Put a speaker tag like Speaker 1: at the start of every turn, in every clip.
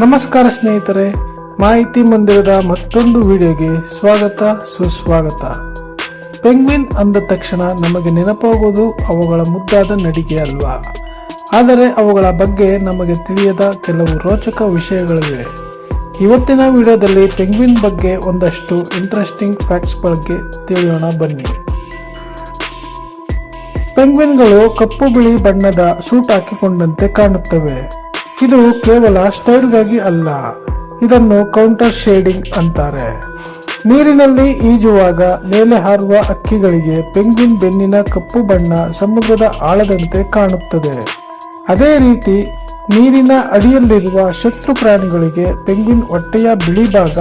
Speaker 1: ನಮಸ್ಕಾರ ಸ್ನೇಹಿತರೆ, ಮಾಹಿತಿ ಮಂದಿರದ ಮತ್ತೊಂದು ವಿಡಿಯೋಗೆ ಸ್ವಾಗತ, ಸುಸ್ವಾಗತ. ಪೆಂಗ್ವಿನ್ ಅಂದ ತಕ್ಷಣ ನಮಗೆ ನೆನಪಾಗುವುದು ಅವುಗಳ ಮುದ್ದಾದ ನಡಿಗೆ ಅಲ್ವಾ? ಆದರೆ ಅವುಗಳ ಬಗ್ಗೆ ನಮಗೆ ತಿಳಿಯದ ಕೆಲವು ರೋಚಕ ವಿಷಯಗಳಿವೆ. ಇವತ್ತಿನ ವಿಡಿಯೋದಲ್ಲಿ ಪೆಂಗ್ವಿನ್ ಬಗ್ಗೆ ಒಂದಷ್ಟು ಇಂಟ್ರೆಸ್ಟಿಂಗ್ ಫ್ಯಾಕ್ಟ್ಸ್ ಬಗ್ಗೆ ತಿಳಿಯೋಣ ಬನ್ನಿ. ಪೆಂಗ್ವಿನ್ಗಳು ಕಪ್ಪು ಬಿಳಿ ಬಣ್ಣದ ಸೂಟ್ ಹಾಕಿಕೊಂಡಂತೆ ಕಾಣುತ್ತವೆ. ಇದು ಕೇವಲ ಸ್ಟೈಲ್ಗಾಗಿ ಅಲ್ಲ, ಇದನ್ನು ಕೌಂಟರ್ ಶೇಡಿಂಗ್ ಅಂತಾರೆ. ನೀರಿನಲ್ಲಿ ಈಜುವಾಗ ಮೇಲೆ ಹಾರುವ ಅಕ್ಕಿಗಳಿಗೆ ಪೆಂಗಿನ್ ಬೆನ್ನಿನ ಕಪ್ಪು ಬಣ್ಣ ಸಮುದ್ರದ ಆಳದಂತೆ ಕಾಣುತ್ತದೆ. ಅದೇ ರೀತಿ, ನೀರಿನ ಅಡಿಯಲ್ಲಿರುವ ಶತ್ರು ಪ್ರಾಣಿಗಳಿಗೆ ಪೆಂಗಿನ್ ಹೊಟ್ಟೆಯ ಬಿಳಿ ಭಾಗ,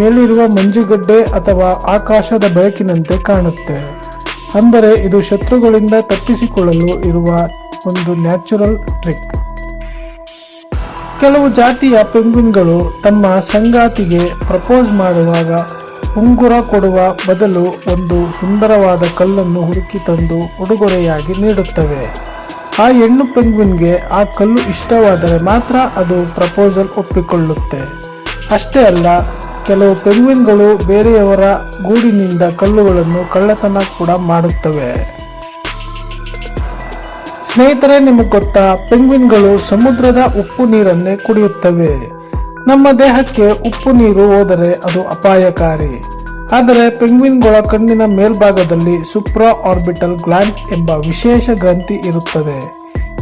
Speaker 1: ಮೇಲಿರುವ ಮಂಜುಗಡ್ಡೆ ಅಥವಾ ಆಕಾಶದ ಬೆಳಕಿನಂತೆ ಕಾಣುತ್ತೆ. ಅಂದರೆ ಇದು ಶತ್ರುಗಳಿಂದ ತಪ್ಪಿಸಿಕೊಳ್ಳಲು ಇರುವ ಒಂದು ನ್ಯಾಚುರಲ್ ಟ್ರಿಕ್. ಕೆಲವು ಜಾತಿಯ ಪೆಂಗ್ವಿನ್ಗಳು ತಮ್ಮ ಸಂಗಾತಿಗೆ ಪ್ರಪೋಸ್ ಮಾಡುವಾಗ ಉಂಗುರ ಕೊಡುವ ಬದಲು ಒಂದು ಸುಂದರವಾದ ಕಲ್ಲನ್ನು ಹುಡುಕಿ ತಂದು ಉಡುಗೊರೆಯಾಗಿ ನೀಡುತ್ತವೆ. ಆ ಹೆಣ್ಣು ಪೆಂಗ್ವಿನ್ಗೆ ಆ ಕಲ್ಲು ಇಷ್ಟವಾದರೆ ಮಾತ್ರ ಅದು ಪ್ರಪೋಸಲ್ ಒಪ್ಪಿಕೊಳ್ಳುತ್ತೆ. ಅಷ್ಟೇ ಅಲ್ಲ, ಕೆಲವು ಪೆಂಗ್ವಿನ್ಗಳು ಬೇರೆಯವರ ಗೂಡಿನಿಂದ ಕಲ್ಲುಗಳನ್ನು ಕಳ್ಳತನ ಕೂಡ ಮಾಡುತ್ತವೆ. ಸ್ನೇಹಿತರೆ, ನಿಮಗೆ ಗೊತ್ತಾ, ಪೆಂಗ್ವಿನ್ಗಳು ಸಮುದ್ರದ ಉಪ್ಪು ನೀರನ್ನೇ ಕುಡಿಯುತ್ತವೆ. ನಮ್ಮ ದೇಹಕ್ಕೆ ಉಪ್ಪು ನೀರು ಹೋದರೆ ಅದು ಅಪಾಯಕಾರಿ. ಆದರೆ ಪೆಂಗ್ವಿನ್ಗಳ ಕಣ್ಣಿನ ಮೇಲ್ಭಾಗದಲ್ಲಿ ಸುಪ್ರಾ ಆರ್ಬಿಟಲ್ ಗ್ಲ್ಯಾಂಡ್ ಎಂಬ ವಿಶೇಷ ಗ್ರಂಥಿ ಇರುತ್ತದೆ.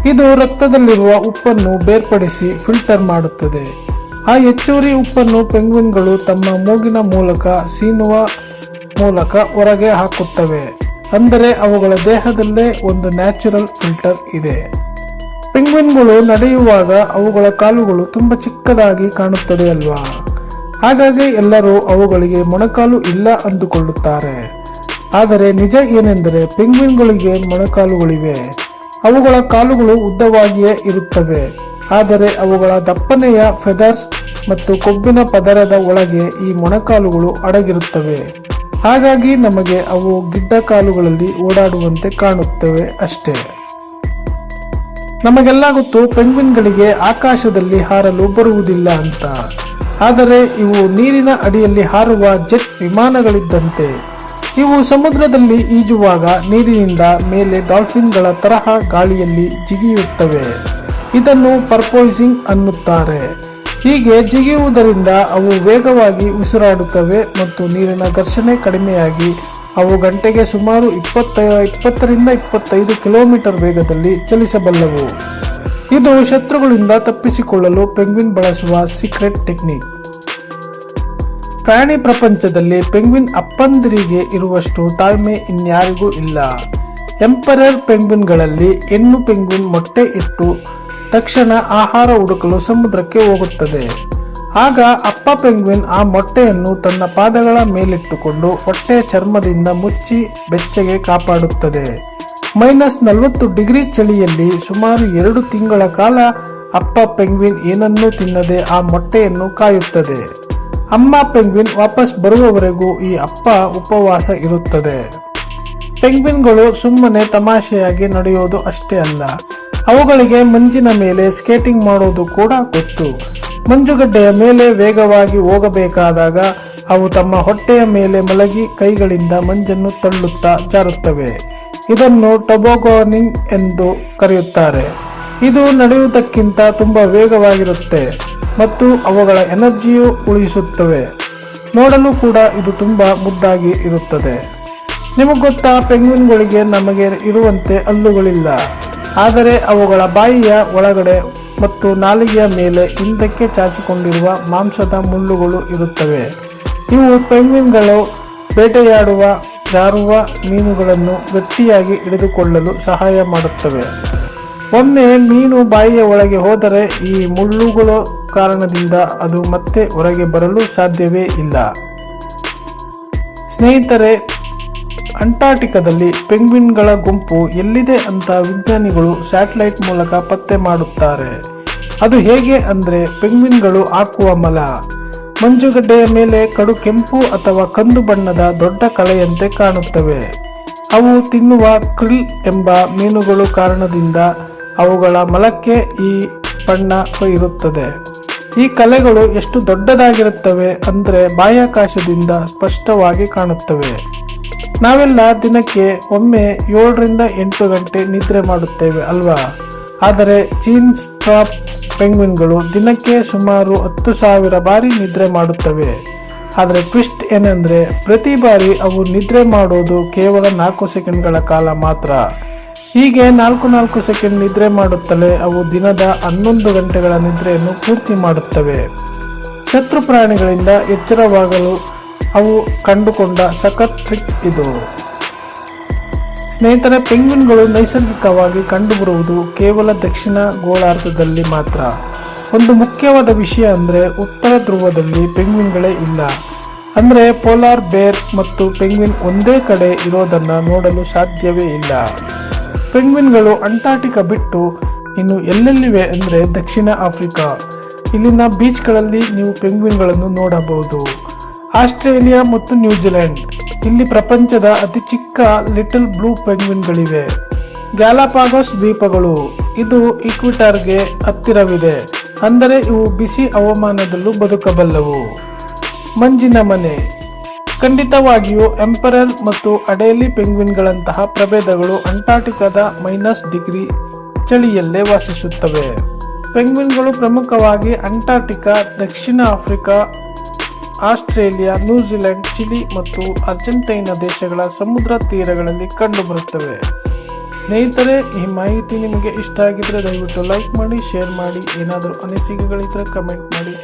Speaker 1: ಇದು ರಕ್ತದಲ್ಲಿರುವ ಉಪ್ಪನ್ನು ಬೇರ್ಪಡಿಸಿ ಫಿಲ್ಟರ್ ಮಾಡುತ್ತದೆ. ಆ ಹೆಚ್ಚುವರಿ ಉಪ್ಪನ್ನು ಪೆಂಗ್ವಿನ್ಗಳು ತಮ್ಮ ಮೂಗಿನ ಮೂಲಕ ಸೀನುವ ಮೂಲಕ ಹೊರಗೆ ಹಾಕುತ್ತವೆ. ಅಂದರೆ ಅವುಗಳ ದೇಹದಲ್ಲೇ ಒಂದು ನ್ಯಾಚುರಲ್ ಫಿಲ್ಟರ್ ಇದೆ. ಪಿಂಗ್ವಿನ್ಗಳು ನಡೆಯುವಾಗ ಅವುಗಳ ಕಾಲುಗಳು ತುಂಬ ಚಿಕ್ಕದಾಗಿ ಕಾಣುತ್ತದೆ ಅಲ್ವಾ? ಹಾಗಾಗಿ ಎಲ್ಲರೂ ಅವುಗಳಿಗೆ ಮೊಣಕಾಲು ಇಲ್ಲ ಅಂದುಕೊಳ್ಳುತ್ತಾರೆ. ಆದರೆ ನಿಜ ಏನೆಂದರೆ ಪಿಂಗ್ವಿನ್ಗಳಿಗೆ ಮೊಣಕಾಲುಗಳಿವೆ. ಅವುಗಳ ಕಾಲುಗಳು ಉದ್ದವಾಗಿಯೇ ಇರುತ್ತವೆ. ಆದರೆ ಅವುಗಳ ದಪ್ಪನೆಯ ಫೆದರ್ಸ್ ಮತ್ತು ಕೊಬ್ಬಿನ ಪದರದ ಒಳಗೆ ಈ ಮೊಣಕಾಲುಗಳು ಅಡಗಿರುತ್ತವೆ. ಹಾಗಾಗಿ ನಮಗೆ ಅವು ಗಿಡ್ಡ ಕಾಲುಗಳಲ್ಲಿ ಓಡಾಡುವಂತೆ ಕಾಣುತ್ತವೆ ಅಷ್ಟೇ. ನಮಗೆಲ್ಲ ಗೊತ್ತು ಪೆಂಗ್ವಿನ್ಗಳಿಗೆ ಆಕಾಶದಲ್ಲಿ ಹಾರಲು ಬರುವುದಿಲ್ಲ ಅಂತ. ಆದರೆ ಇವು ನೀರಿನ ಅಡಿಯಲ್ಲಿ ಹಾರುವ ಜೆಟ್ ವಿಮಾನಗಳಿದ್ದಂತೆ. ಇವು ಸಮುದ್ರದಲ್ಲಿ ಈಜುವಾಗ ನೀರಿನಿಂದ ಮೇಲೆ ಡಾಲ್ಫಿನ್ಗಳ ತರಹ ಗಾಳಿಯಲ್ಲಿ ಜಿಗಿಯುತ್ತವೆ. ಇದನ್ನು ಪರ್ಪೋಯಿಸಿಂಗ್ ಅನ್ನುತ್ತಾರೆ. ಹೀಗೆ ಜಿಗಿಯುವುದರಿಂದ ಅವು ವೇಗವಾಗಿ ಉಸಿರಾಡುತ್ತವೆ ಮತ್ತು ನೀರಿನ ಘರ್ಷಣೆ ಕಡಿಮೆಯಾಗಿ ಅವು ಗಂಟೆಗೆ ಸುಮಾರು ಇಪ್ಪತ್ತ, ಇಪ್ಪತ್ತರಿಂದ ಇಪ್ಪತ್ತೈದು ಕಿಲೋಮೀಟರ್ ವೇಗದಲ್ಲಿ ಚಲಿಸಬಲ್ಲವು. ಇದು ಶತ್ರುಗಳಿಂದ ತಪ್ಪಿಸಿಕೊಳ್ಳಲು ಪೆಂಗ್ವಿನ್ ಬಳಸುವ ಸೀಕ್ರೆಟ್ ಟೆಕ್ನಿಕ್. ಪ್ರಾಣಿ ಪ್ರಪಂಚದಲ್ಲಿ ಪೆಂಗ್ವಿನ್ ಅಪ್ಪಂದಿರಿಗೆ ಇರುವಷ್ಟು ತಾಳ್ಮೆ ಇನ್ಯಾರಿಗೂ ಇಲ್ಲ. ಎಂಪರರ್ ಪೆಂಗ್ವಿನ್ಗಳಲ್ಲಿ ಹೆಣ್ಣು ಪೆಂಗ್ವಿನ್ ಮೊಟ್ಟೆ ಇಟ್ಟು ತಕ್ಷಣ ಆಹಾರ ಹುಡುಕಲು ಸಮುದ್ರಕ್ಕೆ ಹೋಗುತ್ತದೆ. ಆಗ ಅಪ್ಪ ಪೆಂಗ್ವಿನ್ ಆ ಮೊಟ್ಟೆಯನ್ನು ತನ್ನ ಪಾದಗಳ ಮೇಲಿಟ್ಟುಕೊಂಡು ಹೊಟ್ಟೆಯ ಚರ್ಮದಿಂದ ಮುಚ್ಚಿ ಬೆಚ್ಚಗೆ ಕಾಪಾಡುತ್ತದೆ. ಮೈನಸ್ ನಲವತ್ತು ಡಿಗ್ರಿ ಚಳಿಯಲ್ಲಿ ಸುಮಾರು ಎರಡು ತಿಂಗಳ ಕಾಲ ಅಪ್ಪ ಪೆಂಗ್ವಿನ್ ಏನನ್ನೂ ತಿನ್ನದೆ ಆ ಮೊಟ್ಟೆಯನ್ನು ಕಾಯುತ್ತದೆ. ಅಮ್ಮ ಪೆಂಗ್ವಿನ್ ವಾಪಸ್ ಬರುವವರೆಗೂ ಈ ಅಪ್ಪ ಉಪವಾಸ ಇರುತ್ತದೆ. ಪೆಂಗ್ವಿನ್ಗಳು ಸುಮ್ಮನೆ ತಮಾಷೆಯಾಗಿ ನಡೆಯೋದು ಅಷ್ಟೇ ಅಲ್ಲ. ಅವುಗಳಿಗೆ ಮಂಜಿನ ಮೇಲೆ ಸ್ಕೇಟಿಂಗ್ ಮಾಡೋದು ಕೂಡ ಗೊತ್ತು. ಮಂಜುಗಡ್ಡೆಯ ಮೇಲೆ ವೇಗವಾಗಿ ಹೋಗಬೇಕಾದಾಗ ಅವು ತಮ್ಮ ಹೊಟ್ಟೆಯ ಮೇಲೆ ಮಲಗಿ ಕೈಗಳಿಂದ ಮಂಜನ್ನು ತಳ್ಳುತ್ತಾ ಜಾರುತ್ತವೆ. ಇದನ್ನು ಟೊಬೋಗೋನಿಂಗ್ ಎಂದು ಕರೆಯುತ್ತಾರೆ. ಇದು ನಡೆಯುವುದಕ್ಕಿಂತ ತುಂಬ ವೇಗವಾಗಿರುತ್ತೆ ಮತ್ತು ಅವುಗಳ ಎನರ್ಜಿಯು ಉಳಿಸುತ್ತವೆ. ನೋಡಲು ಕೂಡ ಇದು ತುಂಬ ಮುದ್ದಾಗಿ ಇರುತ್ತದೆ. ನಿಮಗೆ ಗೊತ್ತಾ ಪೆಂಗ್ವಿನ್ಗಳಿಗೆ ನಮಗೆ ಇರುವಂತೆ ಹಲ್ಲುಗಳಿಲ್ಲ. ಆದರೆ ಅವುಗಳ ಬಾಯಿಯ ಒಳಗಡೆ ಮತ್ತು ನಾಲಿಗೆಯ ಮೇಲೆ ಹಿಂದಕ್ಕೆ ಚಾಚಿಕೊಂಡಿರುವ ಮಾಂಸದ ಮುಳ್ಳುಗಳು ಇರುತ್ತವೆ. ಇವು ಪೆಂಗ್ವಿನ್ಗಳು ಬೇಟೆಯಾಡುವ, ಜಾರುವ ಮೀನುಗಳನ್ನು ಗಟ್ಟಿಯಾಗಿ ಹಿಡಿದುಕೊಳ್ಳಲು ಸಹಾಯ ಮಾಡುತ್ತವೆ. ಒಮ್ಮೆ ಮೀನು ಬಾಯಿಯ ಒಳಗೆ ಹೋದರೆ ಈ ಮುಳ್ಳುಗಳ ಕಾರಣದಿಂದ ಅದು ಮತ್ತೆ ಹೊರಗೆ ಬರಲು ಸಾಧ್ಯವೇ ಇಲ್ಲ. ಸ್ನೇಹಿತರೆ ಅಂಟಾರ್ಟಿಕಾದಲ್ಲಿ ಪೆಂಗ್ವಿನ್ಗಳ ಗುಂಪು ಎಲ್ಲಿದೆ ಅಂತ ವಿಜ್ಞಾನಿಗಳು ಸ್ಯಾಟಲೈಟ್ ಮೂಲಕ ಪತ್ತೆ ಮಾಡುತ್ತಾರೆ. ಅದು ಹೇಗೆ ಅಂದರೆ ಪೆಂಗ್ವಿನ್ಗಳು ಹಾಕುವ ಮಲ. ಮಂಜುಗಡ್ಡೆಯ ಮೇಲೆ ಕಡು ಕೆಂಪು ಅಥವಾ ಕಂದು ಬಣ್ಣದ ದೊಡ್ಡ ಕಲೆಯಂತೆ ಕಾಣುತ್ತವೆ. ಅವು ತಿನ್ನುವ ಕ್ರಿಲ್ ಎಂಬ ಮೀನುಗಳು ಕಾರಣದಿಂದ ಅವುಗಳ ಮಲಕ್ಕೆ ಈ ಬಣ್ಣ ಇರುತ್ತದೆ. ಈ ಕಲೆಗಳು ಎಷ್ಟು ದೊಡ್ಡದಾಗಿರುತ್ತವೆ ಅಂದರೆ ಬಾಹ್ಯಾಕಾಶದಿಂದ ಸ್ಪಷ್ಟವಾಗಿ ಕಾಣುತ್ತವೆ. ನಾವೆಲ್ಲ ದಿನಕ್ಕೆ ಒಮ್ಮೆ ಏಳರಿಂದ ಎಂಟು ಗಂಟೆ ನಿದ್ರೆ ಮಾಡುತ್ತೇವೆ ಅಲ್ವಾ? ಆದರೆ ಜೀನ್ಸ್, ಟಾಪ್, ಪೆಂಗ್ವಿನ್ಗಳು ದಿನಕ್ಕೆ ಸುಮಾರು ಹತ್ತು ಸಾವಿರ ಬಾರಿ ನಿದ್ರೆ ಮಾಡುತ್ತವೆ. ಆದರೆ ಟ್ವಿಸ್ಟ್ ಏನೆಂದರೆ ಪ್ರತಿ ಬಾರಿ ಅವು ನಿದ್ರೆ ಮಾಡೋದು ಕೇವಲ ನಾಲ್ಕು ಸೆಕೆಂಡ್ಗಳ ಕಾಲ ಮಾತ್ರ. ಹೀಗೆ ನಾಲ್ಕು ನಾಲ್ಕು ಸೆಕೆಂಡ್ ನಿದ್ರೆ ಮಾಡುತ್ತಲೇ ಅವು ದಿನದ ಹನ್ನೊಂದು ಗಂಟೆಗಳ ನಿದ್ರೆಯನ್ನು ಪೂರ್ತಿ ಮಾಡುತ್ತವೆ. ಶತ್ರು ಪ್ರಾಣಿಗಳಿಂದ ಎಚ್ಚರವಾಗಲು ಅವು ಕಂಡುಕೊಂಡ ಸಖತ್ ಟ್ರಿಕ್ ಇದು. ಸ್ನೇಹಿತರೆ, ಪೆಂಗ್ವಿನ್ಗಳು ನೈಸರ್ಗಿಕವಾಗಿ ಕಂಡುಬರುವುದು ಕೇವಲ ದಕ್ಷಿಣ ಗೋಳಾರ್ಧದಲ್ಲಿ ಮಾತ್ರ. ಒಂದು ಮುಖ್ಯವಾದ ವಿಷಯ ಅಂದರೆ ಉತ್ತರ ಧ್ರುವದಲ್ಲಿ ಪೆಂಗ್ವಿನ್ಗಳೇ ಇಲ್ಲ. ಅಂದರೆ ಪೋಲಾರ್ ಬೇರ್ ಮತ್ತು ಪೆಂಗ್ವಿನ್ ಒಂದೇ ಕಡೆ ಇರೋದನ್ನು ನೋಡಲು ಸಾಧ್ಯವೇ ಇಲ್ಲ. ಪೆಂಗ್ವಿನ್ಗಳು ಅಂಟಾರ್ಟಿಕಾ ಬಿಟ್ಟು ಇನ್ನು ಎಲ್ಲೆಲ್ಲಿವೆ ಅಂದರೆ ದಕ್ಷಿಣ ಆಫ್ರಿಕಾ. ಇಲ್ಲಿನ ಬೀಚ್ಗಳಲ್ಲಿ ನೀವು ಪೆಂಗ್ವಿನ್ಗಳನ್ನು ನೋಡಬಹುದು. ಆಸ್ಟ್ರೇಲಿಯಾ ಮತ್ತು ನ್ಯೂಜಿಲೆಂಡ್ ಇಲ್ಲಿ ಪ್ರಪಂಚದ ಅತಿ ಚಿಕ್ಕ ಲಿಟಲ್ ಬ್ಲೂ ಪೆಂಗ್ವಿನ್ಗಳಿವೆ. ಗ್ಯಾಲಾಪಾಗೋಸ್ ದ್ವೀಪಗಳು. ಇದು ಈಕ್ವಿಟಾರ್ಗೆ ಹತ್ತಿರವಿದೆ. ಅಂದರೆ ಇವು ಬಿಸಿ ಹವಾಮಾನದಲ್ಲೂ ಬದುಕಬಲ್ಲವು. ಮಂಜಿನ ಮನೆ. ಖಂಡಿತವಾಗಿಯೂ ಎಂಪರರ್ ಮತ್ತು ಅಡೇಲಿ ಪೆಂಗ್ವಿನ್ಗಳಂತಹ ಪ್ರಭೇದಗಳು ಅಂಟಾರ್ಟಿಕಾದ ಮೈನಸ್ ಡಿಗ್ರಿ ಚಳಿಯಲ್ಲೇ ವಾಸಿಸುತ್ತವೆ. ಪೆಂಗ್ವಿನ್ಗಳು ಪ್ರಮುಖವಾಗಿ ಅಂಟಾರ್ಟಿಕಾ, ದಕ್ಷಿಣ Africa Australia, New Zealand, Chile ಮತ್ತು ಅರ್ಜೆಂಟೈನಾ ದೇಶಗಳ ಸಮುದ್ರ ತೀರಗಳಲ್ಲಿ ಕಂಡುಬರುತ್ತವೆ. ಸ್ನೇಹಿತರೆ, ಈ ಮಾಹಿತಿ ನಿಮಗೆ ಇಷ್ಟ ಆಗಿದ್ರೆ ದಯವಿಟ್ಟು ಲೈಕ್ ಮಾಡಿ, ಶೇರ್ ಮಾಡಿ. ಏನಾದರೂ ಅನಿಸಿಕೆಗಳಿದ್ದರೆ ಕಮೆಂಟ್ ಮಾಡಿ.